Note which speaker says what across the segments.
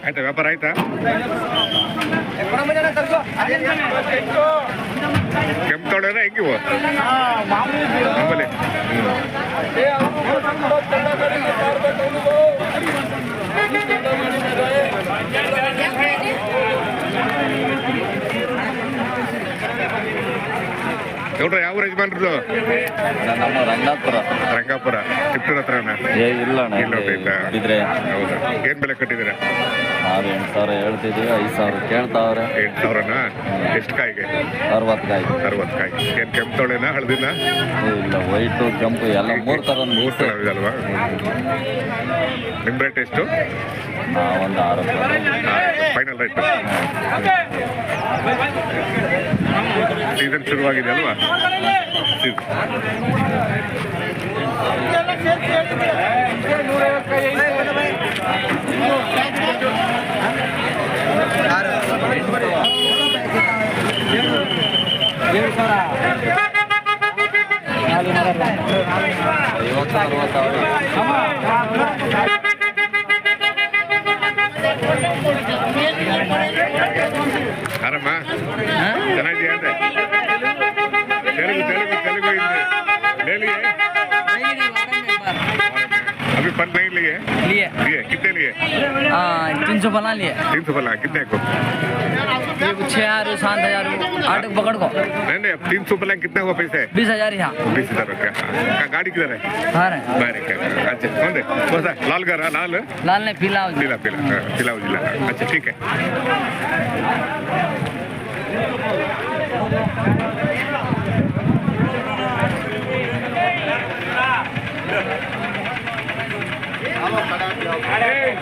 Speaker 1: ಆಯ್ತಾ ವ್ಯಾಪಾರ ಆಯ್ತಾ ಕೆಂಪು ತೊಳೆನ ಹೆಂಗಿವು ನಮ್ಮಲ್ಲಿ ನೋಡ್ರಿ ಯಾವ ಯಜಮಾನ್ರದ್ದು
Speaker 2: ನಮ್ಮ ರಂಗಾಪುರ.
Speaker 1: ರಂಗಾಪುರ ತಿಪ್ಪೂರ್ ಹತ್ರನ?
Speaker 2: ಏ ಇಲ್ಲ ಅಣ್ಣ
Speaker 1: ಇಲ್ಲ
Speaker 2: ಇಲ್ಲಿ
Speaker 1: ಹೌದಾ. ಏನ್ ಬೆಲೆ ಕಟ್ಟಿದ್ದೀರಾ?
Speaker 2: ನಾವು ಎಂಟು ಸಾವಿರ ಹೇಳ್ತಿದ್ದೀವಿ ಐದು ಸಾವಿರ ಕೇಳ್ತಾವ್ರೆ.
Speaker 1: ಎಂಟು ಸಾವಿರನ? ಎಷ್ಟು ಕಾಯಿಗೆ?
Speaker 2: ಅರವತ್ತು ಕಾಯಿ.
Speaker 1: ಅರವತ್ತು ಕಾಯಿ. ಏನ್ ಕೆಂಪು ತೊಳೆನ ಹಳದಿನ?
Speaker 2: ಏ ಇಲ್ಲ ವೈಟು ಕೆಂಪು ಎಲ್ಲ ಮೂರು ಥರ
Speaker 1: ಮೂರು ಥರ ಅಲ್ವಾ? ನಿಮ್ಮ ರೇಟ್ ಎಷ್ಟು?
Speaker 2: ಒಂದು ಆರು
Speaker 1: ಫೈನಲ್ ರೇಟ್ ಸೀಸನ್ ಶುರುವಾಗಿದೆ ಅಲ್ವಾ? ಆರಾಮ ಚೆನ್ನಾಗಿದೆಯಾ अभी पल नहीं लिए
Speaker 3: लिए।
Speaker 1: लिए। कितने लिए?
Speaker 3: तीन सौ बना लिए।
Speaker 1: तीन सौ पला कितने को?
Speaker 3: ये छः हज़ार सात हज़ार आठ पकड़ को।
Speaker 1: नहीं नहीं अब तीन सौ पला कितना हुआ पैसे?
Speaker 3: बीस हज़ार यहाँ।
Speaker 1: बीस हज़ार रुपया हाँ, गाड़ी किधर है?
Speaker 3: हाँ। रे
Speaker 1: बाहर है अच्छा कौन है? कौन सा? लाल घर है, लाल?
Speaker 3: लाल ने पीला
Speaker 1: पीला पीला हाँ, पीला उजला अच्छा ठीक है।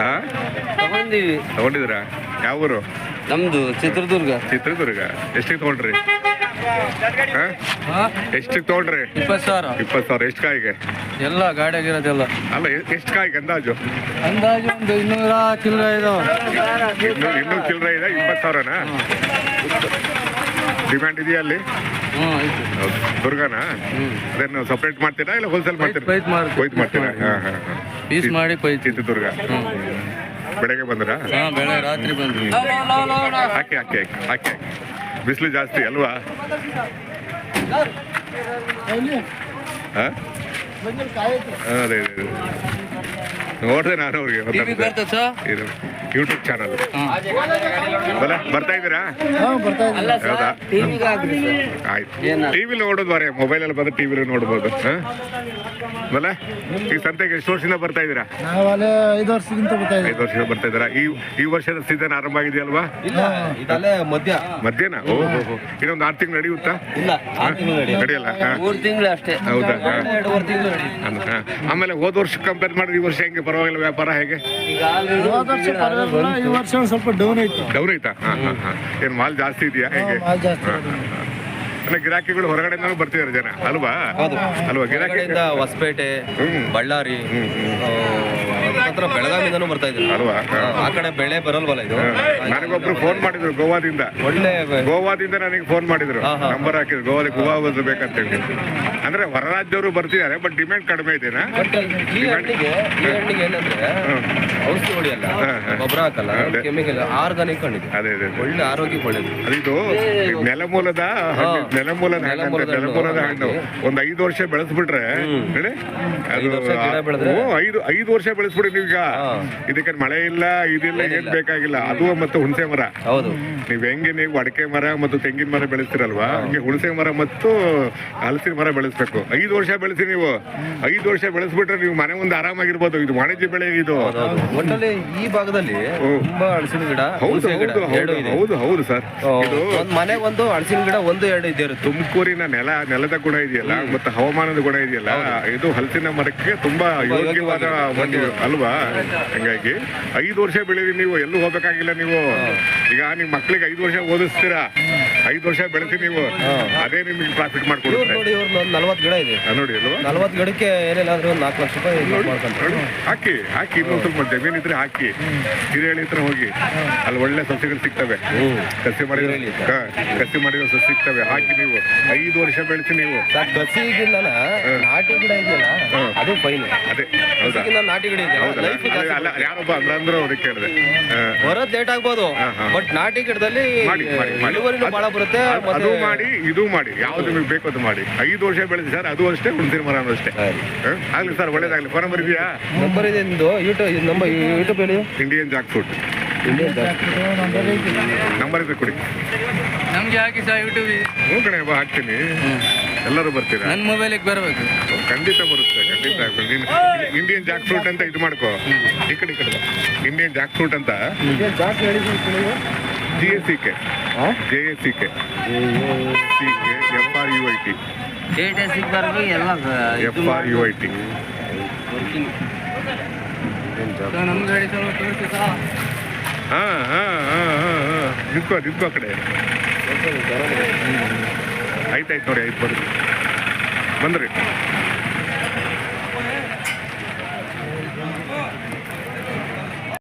Speaker 1: ಹಾ
Speaker 2: ತಗೊಂಡಿವಿ.
Speaker 1: ತಗೊಂಡಿದ್ದೀರಾ? ಯಾವ ಊರು?
Speaker 2: ನಮ್ದು ಚಿತ್ರದುರ್ಗ.
Speaker 1: ಚಿತ್ರದುರ್ಗ. ಎಷ್ಟಿಗೆ ತಗೊಂಡ್ರಿ ಹಾ ಎಷ್ಟಿಗೆ ತಗೊಂಡ್ರಿ
Speaker 2: ಇಪ್ಪತ್ತು ಸಾವಿರ.
Speaker 1: ಇಪ್ಪತ್ತು ಸಾವಿರ. ಎಷ್ಟು ಕಾಯಿಗೆ?
Speaker 2: ಎಲ್ಲ ಗಾಡಿಯಾಗಿರೋದೆಲ್ಲ
Speaker 1: ಅಲ್ಲ ಎಷ್ಟು ಕಾಯಿಗೆ ಅಂದಾಜು?
Speaker 2: ಅಂದಾಜು ಒಂದು ಇನ್ನೂರ ಚಿಲ್ಲರೆ ಇದಾವೆ
Speaker 1: ಇನ್ನೂ ಇನ್ನೂ ಚಿಲ್ಲರೆ ಇದೆ ಇಪ್ಪತ್ತು ಸಾವಿರನಾ? ಡಿಮ್ಯಾಂಡ್ ಇದೆಯಾ ಅಲ್ಲಿ? ದುರ್ಗಾನ? ಅದನ್ನು ಸಪ್ರೇಟ್ ಮಾಡ್ತೀರಾ ಇಲ್ಲ ಹೋಲ್ಸೇಲ್ ಮಾಡ್ತೀರಾ?
Speaker 2: ಕೊಯ್ತ್
Speaker 1: ಮಾಡ್ತೀರಾ? ಹಾಂ ಹಾಂ ಹಾಂ.
Speaker 2: ಪೀಸ್ ಮಾಡಿ ಕೊಯ್ತು
Speaker 1: ಚಿತ್ರದುರ್ಗ ಬೆಳಗ್ಗೆ ಬಂದ್ರಾ?
Speaker 2: ಹಾಂ ಬೆಳೆ ರಾತ್ರಿ ಬಂದ್ವಿ.
Speaker 1: ಹಾಕಿ ಹಾಕಿ ಹಾಕಿ ಹಾಕಿ ಬಿಸಿಲು ಜಾಸ್ತಿ ಅಲ್ವಾ? ಹಾ? ಅದೇ ಅದೇ ಅದೇ. ನೋಡ್ದೆ ನಾನು ಅವ್ರಿಗೆ.
Speaker 2: ಟಿವಿ
Speaker 1: ಯೂಟ್ಯೂಬ್ ಚಾನಲ್ ಬಲ ಬರ್ತಾ ಇದ್ದೀರಾ? ಹೌದಾ? ಆಯ್ತು. ಟಿವಿಲಿ ನೋಡೋದು ಬರೀ ಮೊಬೈಲಲ್ಲಿ ಬಂದ್ರೆ ಟಿವಿಲಿ ನೋಡ್ಬೋದು ಹಾ? ಬಲ ಈ ಸಂತೆಗೆ ಎಷ್ಟು ವರ್ಷದಿಂದ ಬರ್ತಾ ಇದ್ದೀರಾ?
Speaker 4: ನಾವು ಅಲ್ಲೇ ಐದು ವರ್ಷಕ್ಕಿಂತ ಬರ್ತಾ ಇದ್ದೀವಿ.
Speaker 1: ಐದು ವರ್ಷದಿಂದ ಬರ್ತಾ ಇದ್ದೀರಾ? ಈ ಈ ವರ್ಷದ ಸೀಸನ್ ಆರಂಭ ಆಗಿದೆಯಲ್ವಾ?
Speaker 2: ಇಲ್ಲ ಇದಲ್ಲೇ ಮಧ್ಯ.
Speaker 1: ಮಧ್ಯಾಹ್ನ? ಓಹೋ ಇನ್ನೊಂದು ಆರು ತಿಂಗಳು ನಡೆಯುತ್ತಾ?
Speaker 2: ಇಲ್ಲ ಆರು ತಿಂಗಳು
Speaker 1: ನಡೆಯಲ್ಲ. ಹಾ.
Speaker 2: ಮೂರು ತಿಂಗಳು ಅಷ್ಟೇ.
Speaker 1: ಹೌದಾ? ಹಾ.
Speaker 2: ಎರಡೂವರೆ ತಿಂಗಳು ನಡಿ
Speaker 1: ಅಲ್ಲ, ಹಾ. ಆಮೇಲೆ ಹೋದ ವರ್ಷ ಕಂಪೇರ್ ಮಾಡಿದ್ರೆ ಈ ವರ್ಷ ಹೆಂಗೆ? ಪರವಾಗಿಲ್ಲ ವ್ಯಾಪಾರ ಹೇಗೆ?
Speaker 2: ಈಗ ಆಲ್ರೆಡಿ
Speaker 4: ಹೋದ ವರ್ಷ ಪರವಾಗಿಲ್ಲ, ಈ ವರ್ಷ ಒಂದ್ ಸ್ವಲ್ಪ ಡೌನ್ ಐತೆ
Speaker 1: ಡೌನ್ ಐತಾ ಏನ್ ಹಾ ಹಾ. ಏನು ಮಾಲ್ ಜಾಸ್ತಿ ಇದೆಯಾ? ಹೇಗೆ?
Speaker 4: ಮಾಲ್ ಜಾಸ್ತಿ
Speaker 1: ಗಿರಾಕಿಗಳು ಹೊರಗಡೆಯಿಂದನೂ ಬರ್ತಿದ್ದಾರೆ ಜನ. ಅಲ್ವಾ? ಅಲ್ವಾ ಗಿರಾಕಿ
Speaker 2: ಹೊರಗಡೆಯಿಂದ ಹೊಸಪೇಟೆ. ಬಳ್ಳಾರಿ ಹತ್ರ ಬೆಳಗಾವಿಂದನೂ ಬರ್ತಾ ಇದ್ರು
Speaker 1: ಅಲ್ವಾ?
Speaker 2: ಆ ಕಡೆ ಬೆಳೆ ಬರಲ್ವಲ್ಲ ಇದು?
Speaker 1: ನನಗೊಬ್ರು ಫೋನ್ ಮಾಡಿದ್ರು ಗೋವಾದಿಂದ.
Speaker 2: ಒಳ್ಳೆ
Speaker 1: ಗೋವಾದಿಂದ ನನಗೆ ಫೋನ್ ಮಾಡಿದ್ರು.
Speaker 2: ಹಾ, ಹಾ.
Speaker 1: ನಂಬರ್ ಹಾಕಿದ್ರು. ಗೋವಾಲಿ ಗೋವಾ ಬಸ್ ಬೇಕಂತ ಹೇಳಿ. ಅಂದ್ರೆ ಹೊರ ರಾಜ್ಯವರು ಬರ್ತಿದ್ದಾರೆ ಬಟ್ ಡಿಮ್ಯಾಂಡ್ ಕಡಿಮೆ ಇದೆನಾ?
Speaker 2: ಬಟ್ ಈ ಹಣ್ಣಿಗೆ ಈ ಹಣ್ಣಿಗೆ ಏನಂದ್ರೆ ಔಷಧಿ ಹೊಡಿಯಲ್ಲ
Speaker 1: ಹಾ, ಹಾ.
Speaker 2: ಗೊಬ್ಬರ ಹಾಕಲ್ಲ
Speaker 1: ಅದೇ.
Speaker 2: ಕೆಮಿಕಲ್ ಆರ್ಗಾನಿಕ್ ಹಣ್ಣಿದೆ.
Speaker 1: ಅದೇ ಅದೇ ಅದೇ.
Speaker 2: ಒಳ್ಳೆ ಆರೋಗ್ಯ ಒಳ್ಳೆದು.
Speaker 1: ಅದಿದು ನೆಲಮೂಲದ ಹಣ್ಣು. ನೆಲಮೂಲದ ಹಣ್ಣು ಅಂತ,
Speaker 2: ನೆಲಮೂಲದ ಹಣ್ಣು.
Speaker 1: ಒಂದ್ ಐದು ವರ್ಷ ಬೆಳೆಸ್ಬಿಟ್ರೆ ಹೇಳಿ? ಅದು
Speaker 2: ಐದು ವರ್ಷ ಗಿಡ ಬೆಳೆದ್ರೆ?
Speaker 1: ಐದು ಐದು ವರ್ಷ ಬೆಳೆಸ್ಬಿಡಿ ನೀವೀಗ.
Speaker 2: ಹಾ.
Speaker 1: ಇದಕ್ಕೆ ಮಳೆ ಇಲ್ಲ ಇದಿಲ್ಲ ಏನ್ ಬೇಕಾಗಿಲ್ಲ. ಅದು ಮತ್ತೆ ಹುಣಸೆ ಮರ.
Speaker 2: ಹೌದು.
Speaker 1: ನೀವ್ ಹೆಂಗೆ ನೀವು ಅಡಕೆ ಮರ ಮತ್ತು ತೆಂಗಿನ ಮರ ಬೆಳೆಸ್ತಿರಲ್ವಾ? ಹಂಗೆ ಹುಣಸೆ ಮರ ಮತ್ತು ಹಲಸಿನ ಮರ ಬೆಳೆಸ್ಬೇಕು. ಐದು ವರ್ಷ ಬೆಳೆಸಿ ನೀವು. ಐದು ವರ್ಷ ಬೆಳೆಸ್ಬಿಟ್ರೆ ನೀವು ಮನೆ ಮುಂದೆ ಆರಾಮಾಗಿರ್ಬೋದು. ಇದು ವಾಣಿಜ್ಯ ಬೆಳೆ ಇದು.
Speaker 2: ಒಟ್ಟಲ್ಲಿ ಈ ಭಾಗದಲ್ಲಿ ತುಂಬಾ ಹಲಸಿನ ಗಿಡ
Speaker 1: ಹೌದು
Speaker 2: ಹುಣಸೆ ಗಿಡ
Speaker 1: ಹೌದು
Speaker 2: ಎರಡು
Speaker 1: ಹೌದು
Speaker 2: ಇದೆ.
Speaker 1: ಹೌದು ಹೌದು ಸರ್. ಇದು
Speaker 2: ಒಂದ್ ಮನೆ ಒಂದು ಹಲಸಿನ ಗಿಡ ಒಂದು ಎರಡು ಇರುತ್ತೆ
Speaker 1: ತುಮಕೂರಿನ ನೆಲ ನೆಲದ ಗುಣ ಇದೆಯಲ್ಲ ಮತ್ತೆ ಹವಾಮಾನದ ಗುಣ ಇದೆಯಲ್ಲ ಇದು ಹಲಸಿನ ಮರಕ್ಕೆ ತುಂಬಾ ಯೋಗ್ಯವಾದ ಒಂದು ಅಲ್ವಾ? ಹಂಗಾಗಿ ಐದು ವರ್ಷ ಬೆಳೆದಿ ನೀವು ಎಲ್ಲೂ ಹೋಗ್ಬೇಕಾಗಿಲ್ಲ ನೀವು. ಈಗ ನಿಮ್ಮ ಮಕ್ಳಿಗೆ ಐದು ವರ್ಷ ಓದಿಸ್ತೀರಾ? ಐದು ವರ್ಷ ಬೆಳೆಸಿ ನೀವು ಅದೇ ನಿಮ್ಗೆ ಪ್ರಾಫಿಟ್ ಮಾಡ್ಕೊಡುತ್ತೆ.
Speaker 2: ನೋಡಿ ಇವ್ರದ್ದು ಒಂದು ನಲ್ವತ್ತು ಗಿಡ ಇದೆ.
Speaker 1: ಆ, ನೋಡಿ ಅಲ್ವಾ?
Speaker 2: ನಲ್ವತ್ತು ಗಿಡಕ್ಕೆ ಒಂದು ನಾಲ್ಕು ಲಕ್ಷ ರೂಪಾಯಿ ದುಡ್ಡು ಮಾಡ್ಕೊಂತಾರೆ
Speaker 1: ಹಾಕಿ ಹಾಕಿ ಇನ್ನೊಂದು ಸ್ವಲ್ಪ ಜಮೀನ್ ಇದ್ರೆ ಹಾಕಿ. ಹಿರೇಳಿ ಹತ್ರ ಹೋಗಿ. ಅಲ್ಲಿ ಒಳ್ಳೆ ಸಸ್ಯಗಳು ಸಿಗ್ತವೆ. ಕಸಿ ಮಾಡಿದ್ರೆ
Speaker 2: ಹಿರೇಳಿ
Speaker 1: ಹಾ, ಕಸಿ ಮಾಡಿದ ಸಸ್ಯ ಸಿಗ್ತವೆ. ಹಾಕಿ ನೀವು. ಐದು ವರ್ಷ ಬೆಳೆಸಿ ನೀವು.
Speaker 2: ನಾಟಿ ಗಿಡ ಇದೆಯಲ್ಲ? ಅದು ಫೈನ್
Speaker 1: ಅದೇ ಹೌದಾ?
Speaker 2: ನಾಟಿ ಗಿಡ ಇದೆ
Speaker 1: ಅಲ್ಲ, ಯಾರೊಬ್ಬ ಅಂದ್ರೆ ಅಂದ್ರು ಅವ್ರಿಗೆ ಕೇಳಿದೆ.
Speaker 2: ಬರೋದ್ ಲೇಟ್ ಆಗ್ಬೋದು.
Speaker 1: ಹಾ, ಹಾ.
Speaker 2: ಬಟ್ ನಾಟಿ ಗಿಡದಲ್ಲಿ
Speaker 1: ಮಾಡಿ ಮಾಡಿ ಮಾಡಿ.
Speaker 2: ಇಳುವರಿನೂ ಬಹಳ ಬರುತ್ತೆ
Speaker 1: ಅದು- ಮಾಡಿ ಇದು ಮಾಡಿ ಯಾವ್ದು ನಿಮಗೆ ಬೇಕು ಅದು ಮಾಡಿ. ಐದು ವರ್ಷ ಬೆಳೆದು ಸರ್ ಅದು ಅಷ್ಟೇ ಹುಣಸಿನ ಮರ ಅಷ್ಟೇ? ಆಗ್ಲಿ ಸರ್ ಒಳ್ಳೇದಾಗ್ಲಿ. ಫೋನ್ ನಂಬರ್ ಇದೆಯಾ
Speaker 2: ನಂಬರ್ ಇದೆ ನಿಮ್ದು ಯೂಟ್ಯೂಬ್ ನಮ್ಮ ಯೂಟ್ಯೂಬ್ ಹೇಳಿ.
Speaker 1: Indian jackfruit
Speaker 2: Indian
Speaker 1: number ಇದೆ ಕೊಡಿ.
Speaker 3: ನಮ್ಗೆ ಹಾಕಿ ಸರ್ ಯೂಟ್ಯೂಬ್
Speaker 1: ಹ್ಞೂ ಕಣೆ ಬಾ ಹಾಕ್ತೀನಿ. ಎಲ್ಲರೂ ಬರ್ತೀರಾ?
Speaker 3: ನನ್ನ ಮೊಬೈಲಿಗೆ ಬರಬೇಕು.
Speaker 1: ಖಂಡಿತ ಬರುತ್ತೆ ಖಂಡಿತ ನೀನು ಇಂಡಿಯನ್ ಜಾಕ್ ಫ್ರೂಟ್ ಅಂತ ಇದು ಮಾಡ್ಕೋ. ಈ ಕಡೆ ಈ ಕಡೆ ಇಂಡಿಯನ್ ಜಾಕ್ ಫ್ರೂಟ್ ಅಂತ G S C K J A C K. C K F R U I T.
Speaker 3: Data ಸಿಗ್ಬಾರ್ದು ಎಲ್ಲ
Speaker 1: F R U I T. ಹಾಂ ಹಾಂ ಹಾ ಹಾ ನಿಂತ್ಕೋ ನಿಂತ್ಕೋ ಕಡೆ. ಆಯ್ತಾಯ್ತು ನೋಡಿ ಆಯ್ತು ಬರ್ರಿ ಬಂದ್ರಿ.